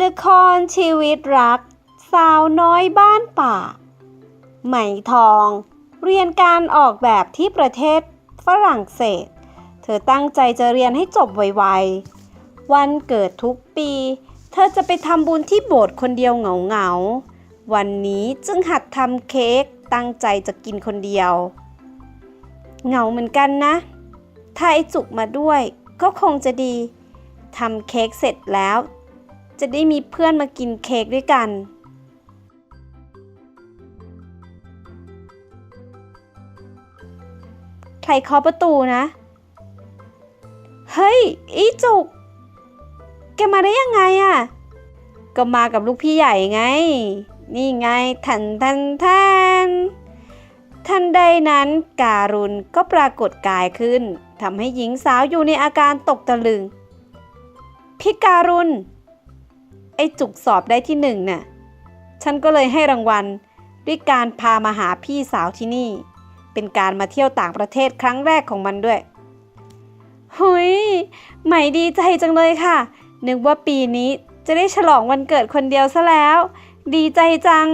ละครชีวิตรัก สาวน้อยบ้านป่าไหมทอง เรียนการออกแบบที่ประเทศฝรั่งเศส เธอตั้งใจจะเรียนให้จบไวๆ วันเกิดทุกปี เธอจะไปทำบุญที่โบสถ์คนเดียวเหงาๆ วันนี้จึงหัดทำเค้กตั้งใจจะกินคนเดียว เหงาเหมือนกันนะ ถ้าไอจุกมาด้วยก็คงจะดีทำเค้กเสร็จแล้ว จะได้มีเพื่อนมากินเค้กด้วยกัน ใครเคาะประตูนะ เฮ้ย อีจุก แกมาได้ยังไงอะ่ะ ก็มากับลูกพี่ใหญ่ไง นี่ไงทันทันทันทันใดนั้นการุณก็ปรากฏกายขึ้นทำให้หญิงสาวอยู่ในอาการตกตะลึงพี่การุณ อ้จุกสอบได้ที่หนึ่งน่ะ ฉันก็เลยให้รางวัล ด้วยการพามาหาพี่สาวที่นี่ เป็นการมาเที่ยวต่างประเทศครั้งแรกของมันด้วยหุยใหม่ดีใจจังเลยค่ะ นึกว่าปีนี้จะได้ฉลองวันเกิดคนเดียวซะแล้ว ดีใจจัง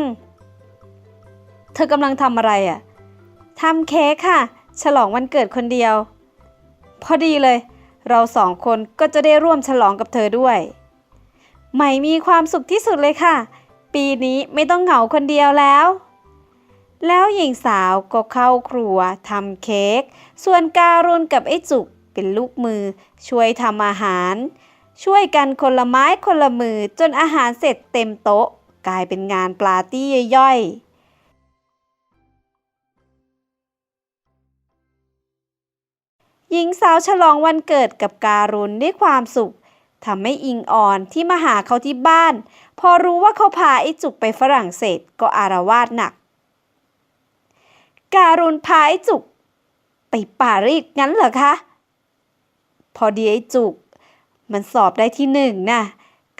เธอกำลังทำอะไรอะ่ะทำเค้กค่ะ ฉลองวันเกิดคนเดียว พอดีเลย เราสองคนก็จะได้ร่วมฉลองกับเธอด้วย ใหม่มีความสุขที่สุดเลยค่ะ ปีนี้ไม่ต้องเหงาคนเดียวแล้ว แล้วหญิงสาวก็เข้าครัวทำเค้ก ส่วนการุณกับไอ้จุกเป็นลูกมือ ช่วยทำอาหาร ช่วยกันคนละไม้คนละมือจนอาหารเสร็จเต็มโต๊ะ กลายเป็นงานปาร์ตี้ย่อยๆหญิงสาวฉลองวันเกิดกับการุณด้วยความสุข ทำให้อิงอ่อนที่มาหาเขาที่บ้าน พอรู้ว่าเขาพาไอ้จุกไปฝรั่งเศสก็อารวาสหนัก การุณพาไอ้จุก ไปปารีสงั้นเหรอคะ พอดีไอ้จุก มันสอบได้ที่หนึ่งนะ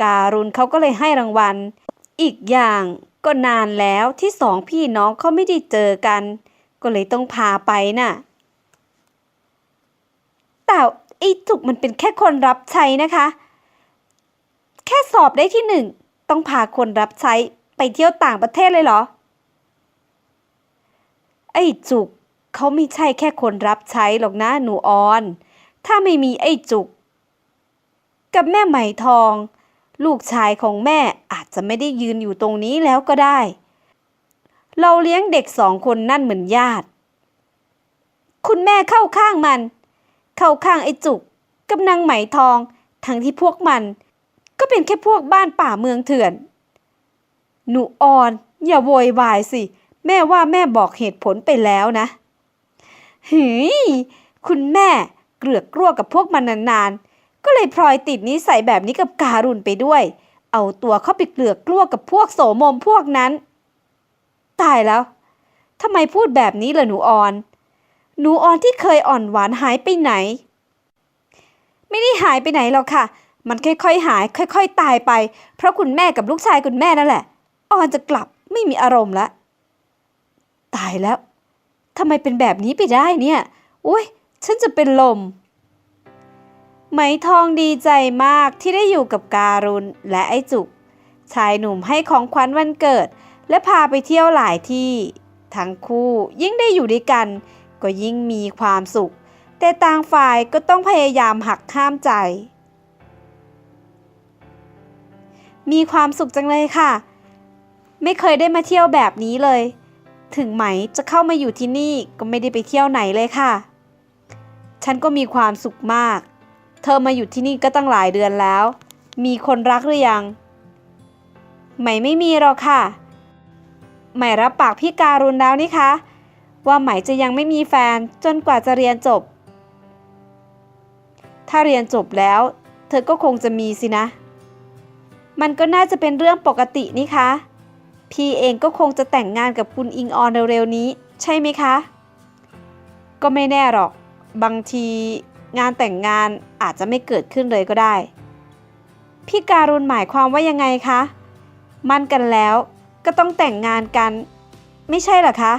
การุณเขาก็เลยให้รางวัล อีกอย่างก็นานแล้วที่สองพี่น้องเขาไม่ได้เจอกัน ก็เลยต้องพาไปน่ะแต่ไอ้จุกมันเป็นแค่คนรับใช้นะคะ แค่สอบได้ที่หนึ่งต้องพาคนรับใช้ไปเที่ยวต่างประเทศเลยเหรอ ไอ้จุกเขาไม่ใช่แค่คนรับใช้หรอกนะหนูออน ถ้าไม่มีไอ้จุก กับแม่ไหมทอง ลูกชายของแม่อาจจะไม่ได้ยืนอยู่ตรงนี้แล้วก็ได้ เราเลี้ยงเด็กสองคนนั่นเหมือนญาติ คุณแม่เข้าข้างมัน เข้าข้างไอ้จุก กับนางไหมทอง ทั้งที่พวกมัน ก็เป็นแค่พวกบ้านป่าเมืองเถื่อน หนูออน อย่าโวยวายสิ แม่ว่าแม่บอกเหตุผลไปแล้วนะหืยคุณแม่เกลือกกลัวกับพวกมันนานๆ ก็เลยพลอยติดนิสัยแบบนี้กับการุณไปด้วย เอาตัวเข้าไปเกลือกกลัวกับพวกโสมมพวกนั้น ตายแล้วทำไมพูดแบบนี้ล่ะหนูออน หนูออนที่เคยอ่อนหวานหายไปไหน ไม่ได้หายไปไหนหรอกค่ะ มันค่อยๆหาย ค่อย ๆ ตายไป เพราะคุณแม่กับลูกชายคุณแม่นั่นแหละออนจะกลับไม่มีอารมณ์ละตายแล้วทำไมเป็นแบบนี้ไปได้เนี่ยอุ้ยฉันจะเป็นลม ไหมทองดีใจมากที่ได้อยู่กับการุณและไอจุก ชายหนุ่มให้ของขวัญวันเกิด และพาไปเที่ยวหลายที่ ทั้งคู่ยิ่งได้อยู่ด้วยกัน ก็ยิ่งมีความสุข แต่ต่างฝ่ายก็ต้องพยายามหักห้ามใจ มีความสุขจังเลยค่ะ ไม่เคยได้มาเที่ยวแบบนี้เลย ถึงไหมจะเข้ามาอยู่ที่นี่ก็ไม่ได้ไปเที่ยวไหนเลยค่ะ ฉันก็มีความสุขมาก เธอมาอยู่ที่นี่ก็ตั้งหลายเดือนแล้ว มีคนรักหรือยัง ไหมไม่มีหรอกค่ะ ไหมรับปากพี่การุณแล้วนี่คะว่าไหมจะยังไม่มีแฟนจนกว่าจะเรียนจบ ถ้าเรียนจบแล้ว เธอก็คงจะมีสินะ มันก็น่าจะเป็นเรื่องปกตินี่คะ พี่เองก็คงจะแต่งงานกับคุณอิงออนเร็วๆนี้ ใช่ไหมคะ ก็ไม่แน่หรอก บางทีงานแต่งงานอาจจะไม่เกิดขึ้นเลยก็ได้ พี่การุณหมายความว่ายังไงคะ มั่นกันแล้วก็ต้องแต่งงานกัน ไม่ใช่หรอคะ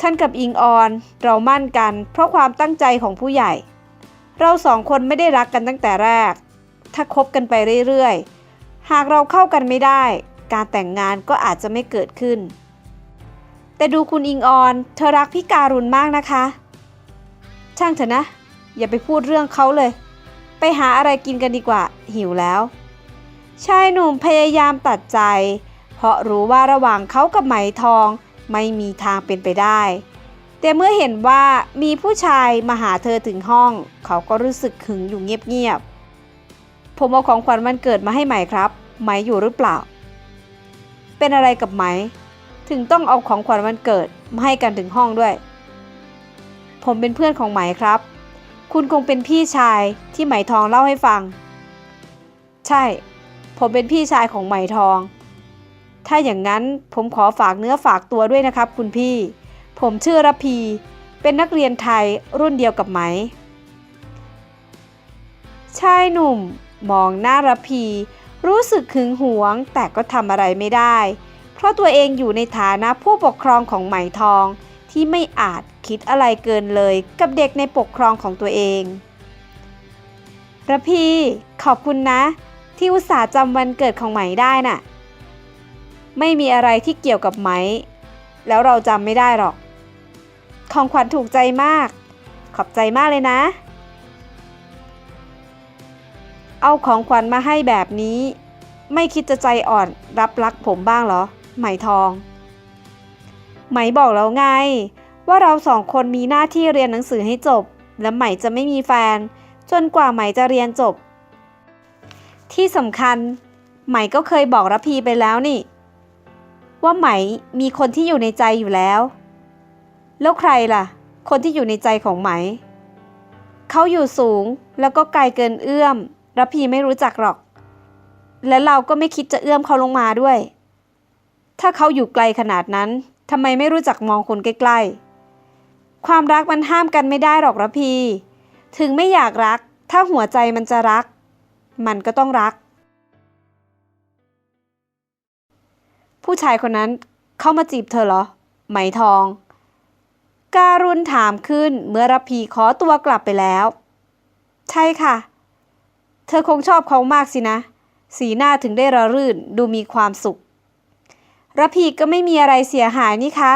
ฉันกับอิงออนเรามั่นกัน เพราะความตั้งใจของผู้ใหญ่ เราสองคนไม่ได้รักกันตั้งแต่แรก ถ้าคบกันไปเรื่อยๆ หากเราเข้ากันไม่ได้ การแต่งงานก็อาจจะไม่เกิดขึ้น แต่ดูคุณอิงออน เธอรักพี่การุณมากนะคะ ช่างเถอะนะ อย่าไปพูดเรื่องเขาเลย ไปหาอะไรกินกันดีกว่า หิวแล้ว ชายหนุ่มพยายามตัดใจ เพราะรู้ว่าระหว่างเขากับไหมทองไม่มีทางเป็นไปได้แต่เมื่อเห็นว่ามีผู้ชายมาหาเธอถึงห้อง เขาก็รู้สึกหึงอยู่เงียบๆ ผมเอาของขวัญวันเกิดมาให้ไหมครับ ไหมอยู่หรือเปล่า เป็นอะไรกับไหม ถึงต้องเอาของขวัญวันเกิดมาให้กันถึงห้องด้วย ผมเป็นเพื่อนของไหมครับ คุณคงเป็นพี่ชายที่ไหมทองเล่าให้ฟัง ใช่ ผมเป็นพี่ชายของไหมทอง ถ้าอย่างนั้นผมขอฝากเนื้อฝากตัวด้วยนะครับ คุณพี่ ผมชื่อระพี เป็นนักเรียนไทยรุ่นเดียวกับไหมชายหนุ่ม มองหน้ารพี รู้สึกหึงหวง แต่ก็ทำอะไรไม่ได้ เพราะตัวเองอยู่ในฐานะผู้ปกครองของไหมทอง ที่ไม่อาจคิดอะไรเกินเลยกับเด็กในปกครองของตัวเองระพีขอบคุณนะ ที่อุตส่าห์จำวันเกิดของไหมได้น่ะ ไม่มีอะไรที่เกี่ยวกับไหม แล้วเราจำไม่ได้หรอก ของขวัญถูกใจมาก ขอบใจมากเลยนะ เอาของขวัญมาให้แบบนี้ ไม่คิดจะใจอ่อนรับรักผมบ้างเหรอ ไหมทอง ไหมบอกแล้วไง ว่าเราสองคนมีหน้าที่เรียนหนังสือให้จบ และไหมจะไม่มีแฟน จนกว่าไหมจะเรียนจบ ที่สำคัญ ไหมก็เคยบอกระพีไปแล้วนี่ ว่าไหมมีคนที่อยู่ในใจอยู่แล้ว แล้วใครล่ะ คนที่อยู่ในใจของไหม เขาอยู่สูงแล้วก็ไกลเกินเอื้อม ระพีไม่รู้จักหรอก และเราก็ไม่คิดจะเอื้อมเขาลงมาด้วย ถ้าเขาอยู่ไกลขนาดนั้นทำไมไม่รู้จักมองคนใกล้ๆ ความรักมันห้ามกันไม่ได้หรอกระพี ถึงไม่อยากรัก ถ้าหัวใจมันจะรัก มันก็ต้องรัก ผู้ชายคนนั้นเข้ามาจีบเธอเหรอ ไหมทอง การุณถามขึ้นเมื่อรพีขอตัวกลับไปแล้ว ใช่ค่ะ ธอคงชอบเขามากสินะ สีหน้าถึงได้ระรื่นดูมีความสุขระพีก็ไม่มีอะไรเสียหายนี่คะ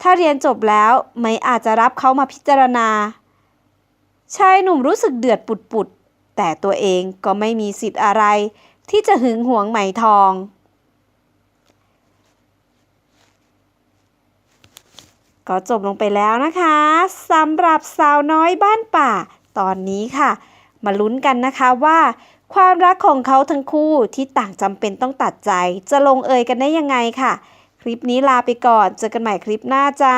ถ้าเรียนจบแล้วไหมอาจจะรับเขามาพิจารณา ชายหนุ่มรู้สึกเดือดปุดๆ แต่ตัวเองก็ไม่มีสิทธิ์อะไร ที่จะหึงหวงไหมทอง ก็จบลงไปแล้วนะคะสำหรับสาวน้อยบ้านป่าตอนนี้ค่ะ มาลุ้นกันนะคะว่า ความรักของเขาทั้งคู่ที่ต่างจำเป็นต้องตัดใจ จะลงเอยกันได้ยังไงค่ะ คลิปนี้ลาไปก่อน เจอกันใหม่คลิปหน้าจ้า